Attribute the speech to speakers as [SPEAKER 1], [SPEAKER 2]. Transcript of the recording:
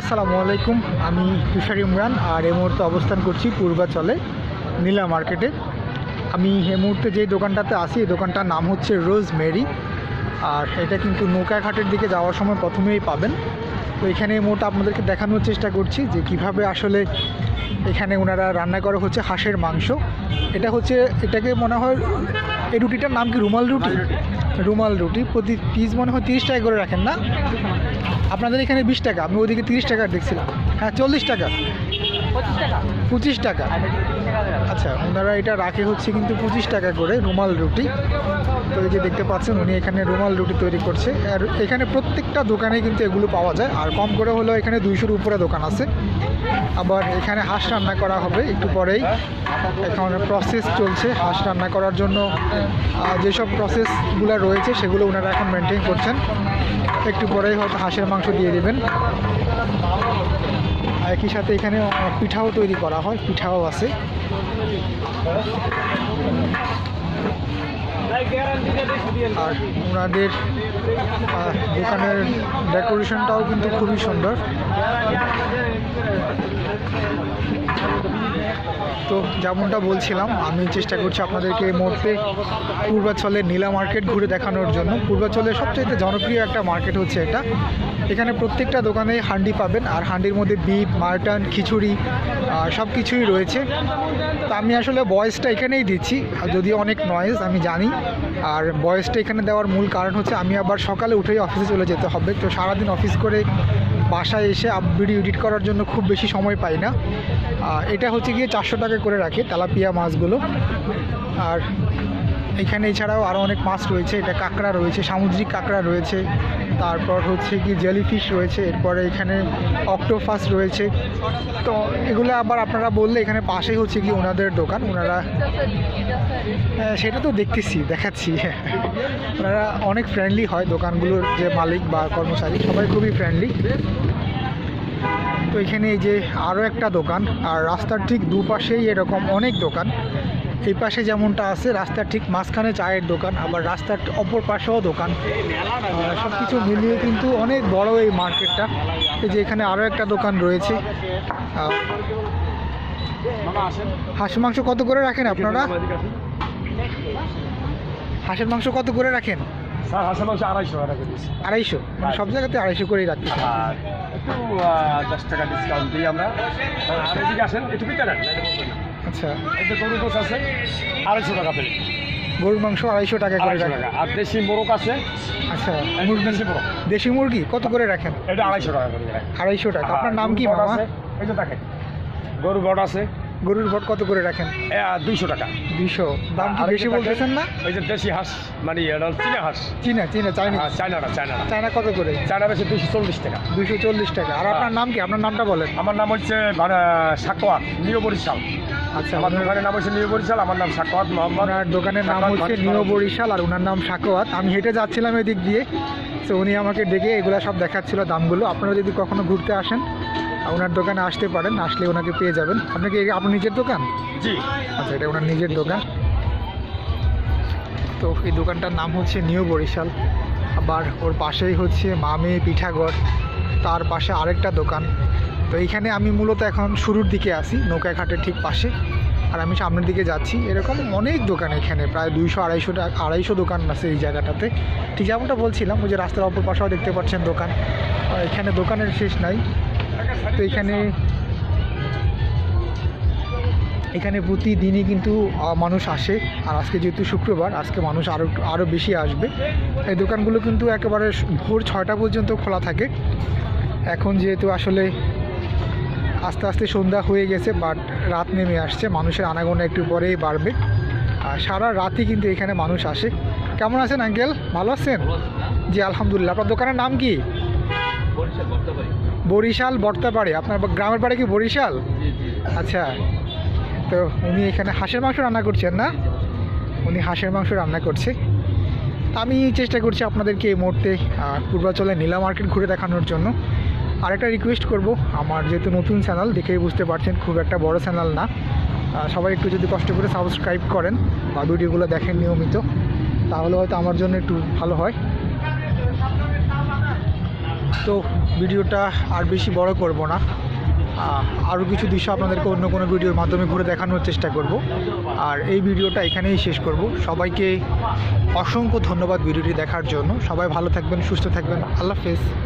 [SPEAKER 1] আসসালামু আলাইকুম, আমি তুষার ইমরান, আর এই মুহূর্তে অবস্থান করছি পূর্বাচলে নীলা মার্কেটে। আমি এই মুহূর্তে যে দোকানটাতে আসি এই দোকানটার নাম হচ্ছে রোজ মেরি আর এটা কিন্তু নৌকাঘাটের দিকে যাওয়ার সময় প্রথমেই পাবেন। তো এখানে মোট আপনাদেরকে দেখানোর চেষ্টা করছি যে কীভাবে আসলে এখানে ওনারা রান্না করা হচ্ছে হাঁসের মাংস। এটা হচ্ছে এটাকে মনে হয় এই রুটিটার নাম কি রুমাল রুটি? রুমাল রুটি। প্রতি পিস মনে হয় তিরিশ টাকা করে রাখেন না? আপনাদের এখানে বিশ টাকা আমি ওদিকে তিরিশ টাকা দেখছিলাম। হ্যাঁ চল্লিশ টাকা। পঁচিশ টাকা। আচ্ছা ওনারা এটা রাখে হচ্ছে কিন্তু পঁচিশ টাকা করে রুমাল রুটি। তো এই যে দেখতে পাচ্ছেন উনি এখানে রুমাল রুটি তৈরি করছে। আর এখানে প্রত্যেকটা দোকানে কিন্তু এগুলো পাওয়া যায়। আর কম করে হলেও এখানে দুইশোর উপরে দোকান আছে। আবার এখানে হাঁস রান্না করা হবে একটু পরেই। এখন প্রসেস চলছে হাঁস রান্না করার জন্য। যেসব প্রসেসগুলো রয়েছে সেগুলো ওনারা এখন মেনটেন করছেন। একটু পরেই হয়তো হাঁসের মাংস দিয়ে দেবেন। একই সাথে এখানে পিঠাও তৈরি করা হয়, পিঠাও আছে। আর ওনাদের দোকানের ডেকোরেশনটাও কিন্তু খুবই সুন্দর। তো যেমনটা বলছিলাম, আমি চেষ্টা করছি আপনাদেরকে এই মুহূর্তে পূর্বাচলের নীলা মার্কেট ঘুরে দেখানোর জন্য। পূর্বাচলের সবচেয়ে জনপ্রিয় একটা মার্কেট হচ্ছে এটা। এখানে প্রত্যেকটা দোকানে হান্ডি পাবেন, আর হান্ডির মধ্যে বিফ, মাটন, খিচুড়ি সব কিছুই রয়েছে। তা আমি আসলে বয়েসটা এখানেই দিচ্ছি যদিও অনেক নয়েজ আমি জানি। আর বয়েসটা এখানে দেওয়ার মূল কারণ হচ্ছে আমি আবার সকালে উঠেই অফিসে চলে যেতে হবে। তো সারাদিন অফিস করে বাসায় এসে ভিডিও এডিট করার জন্য খুব বেশি সময় পাই না। এটা হচ্ছে গিয়ে চারশো টাকা করে রাখে, তেলাপিয়া মাছগুলো। আর এখানে এছাড়াও আরও অনেক মাছ রয়েছে, এটা কাঁকড়া রয়েছে, সামুদ্রিক কাঁকড়া রয়েছে। তারপর হচ্ছে কি জেলিফিশ রয়েছে এরপরে এখানে অক্টোফাস রয়েছে। তো এগুলো আবার আপনারা বললে এখানে পাশেই হচ্ছে কি ওনাদের দোকান ওনারা হ্যাঁ, সেটা তো দেখতেছি দেখাচ্ছি। ওনারা অনেক ফ্রেন্ডলি হয় দোকানগুলোর যে মালিক বা কর্মচারী সবাই খুবই ফ্রেন্ডলি তো এখানে এই যে আরও একটা দোকান আর রাস্তার ঠিক দুপাশেই এরকম অনেক দোকান। এই পাশে যেমনটা আছে রাস্তার ঠিক মাঝখানে চায়ের দোকান আবার রাস্তার অপর পাশেও দোকান। সব কিছু মিলিয়ে কিন্তু অনেক বড় এই মার্কেটটা। এই যে এখানে আরও একটা দোকান রয়েছে। হাঁস মাংস কত করে রাখেন আপনারা? হাঁসের মাংস কত করে রাখেন?
[SPEAKER 2] স্যার হাঁসের মাংস আড়াইশো
[SPEAKER 1] আড়াইশো? মানে সব জায়গাতে আড়াইশো করেই রাখতেছে
[SPEAKER 2] আর একটু দশ টাকা ডিসকাউন্ট দিই আমরা। আর এদিকে আসেন একটু।
[SPEAKER 1] আচ্ছা
[SPEAKER 2] এতে গরুর গরু গোছ আছে আড়াইশো টাকা প্লেট
[SPEAKER 1] গরুর মাংস আড়াইশো টাকা করে
[SPEAKER 2] আড়াইশো টাকা। আর দেশি মোরগ আছে
[SPEAKER 1] আচ্ছা
[SPEAKER 2] দেশি মোরগ।
[SPEAKER 1] দেশি মুরগি কত করে রাখেন?
[SPEAKER 2] এটা আড়াইশো টাকা করে
[SPEAKER 1] আড়াইশো টাকা। আপনার নাম কি মামা?
[SPEAKER 2] এই তো দেখেন গরু বড় আছে
[SPEAKER 1] গরুর ভট কত করে রাখেন?
[SPEAKER 2] দুইশো টাকা।
[SPEAKER 1] দুইশো। দাম কি বেশি বলতেছেন না?
[SPEAKER 2] ওই যে দেশি হাঁস মানে চীনা হাঁস।
[SPEAKER 1] চীনা চীনা চাইনিজ
[SPEAKER 2] হ্যাঁ, চায়নাটা চায়নাটা।
[SPEAKER 1] চায়না কত করে?
[SPEAKER 2] চায়না বেশি দুইশো চল্লিশ টাকা।
[SPEAKER 1] দুইশো চল্লিশ টাকা। আর আপনার নাম কি? আপনার নামটা বলেন।
[SPEAKER 2] আমার নাম হচ্ছে মানে, সাকোয়াত নিউ বরিশাল।
[SPEAKER 1] আচ্ছা
[SPEAKER 2] আমার দোকানের নাম হচ্ছে নিউ বরিশাল আমার নাম সাকোয়াত মোহাম্মদ।
[SPEAKER 1] ওনার দোকানের নাম হচ্ছে নিউ বরিশাল আর ওনার নাম সাকোয়াত। আমি হেঁটে যাচ্ছিলাম এদিক দিয়ে তো উনি আমাকে ডেকে এগুলো সব দেখাচ্ছিল দামগুলো। আপনারা যদি কখনো ঘুরতে আসেন ওনার দোকানে আসতে পারেন আসলে ওনাকে পেয়ে যাবেন। আপনাকে আপনার নিজের দোকান?
[SPEAKER 2] জি।
[SPEAKER 1] আচ্ছা এটা ওনার নিজের দোকান। তো এই দোকানটার নাম হচ্ছে নিউ বরিশাল। আবার ওর পাশেই হচ্ছে মামে পিঠাগড়। তার পাশে আরেকটা দোকান। তো এইখানে আমি মূলত এখন শুরুর দিকে আসি নৌকাঘাটের ঠিক পাশে। আর আমি সামনের দিকে যাচ্ছি। এরকম অনেক দোকান এখানে প্রায় দুইশো আড়াইশো টাকা আড়াইশো দোকান আছে এই জায়গাটাতে। ঠিক যেমনটা বলছিলাম ওই যে রাস্তার অপর পাশেও দেখতে পাচ্ছেন দোকান। এখানে দোকানের শেষ নাই। তো এখানে এখানে প্রতিদিনই কিন্তু মানুষ আসে। আর আজকে যেহেতু শুক্রবার আজকে মানুষ আরও আরও বেশি আসবে। এই দোকানগুলো কিন্তু একেবারে ভোর ছয়টা পর্যন্ত খোলা থাকে। এখন যেহেতু আসলে আস্তে আস্তে সন্ধ্যা হয়ে গেছে বাট রাত নেমে আসছে। মানুষের আনাগোনা একটু পরেই বাড়বে। আর সারা রাতই কিন্তু এখানে মানুষ আসে। কেমন আছেন আঙ্কেল? ভালো আছেন? জি আলহামদুলিল্লাহ। আপনার দোকানের নাম কি? বরিশাল বর্তাবাড়ি আপনার গ্রামের বাড়ি কি বরিশাল? আচ্ছা। তো উনি এখানে হাঁসের মাংস রান্না করছেন না? উনি হাঁসের মাংস রান্না করছে। আমি চেষ্টা করছি আপনাদেরকে এই মুহূর্তে পূর্বাচলে নীলা মার্কেট ঘুরে দেখানোর জন্য। আরেকটা রিকোয়েস্ট করব। আমার যেহেতু নতুন চ্যানেল দেখেই বুঝতে পারছেন খুব একটা বড় চ্যানেল না। সবাই একটু যদি কষ্ট করে সাবস্ক্রাইব করেন বা ভিডিওগুলো দেখেন নিয়মিত তাহলে হয়তো আমার জন্য একটু ভালো হয়। তো ভিডিওটা আর বেশি বড় করব না। আরও কিছু দৃশ্য আপনাদেরকে অন্য কোনো ভিডিওর মাধ্যমে ঘুরে দেখানোর চেষ্টা করব। আর এই ভিডিওটা এখানেই শেষ করব। সবাইকে অসংখ্য ধন্যবাদ ভিডিওটি দেখার জন্য। সবাই ভালো থাকবেন, সুস্থ থাকবেন। আল্লাহ হাফেজ।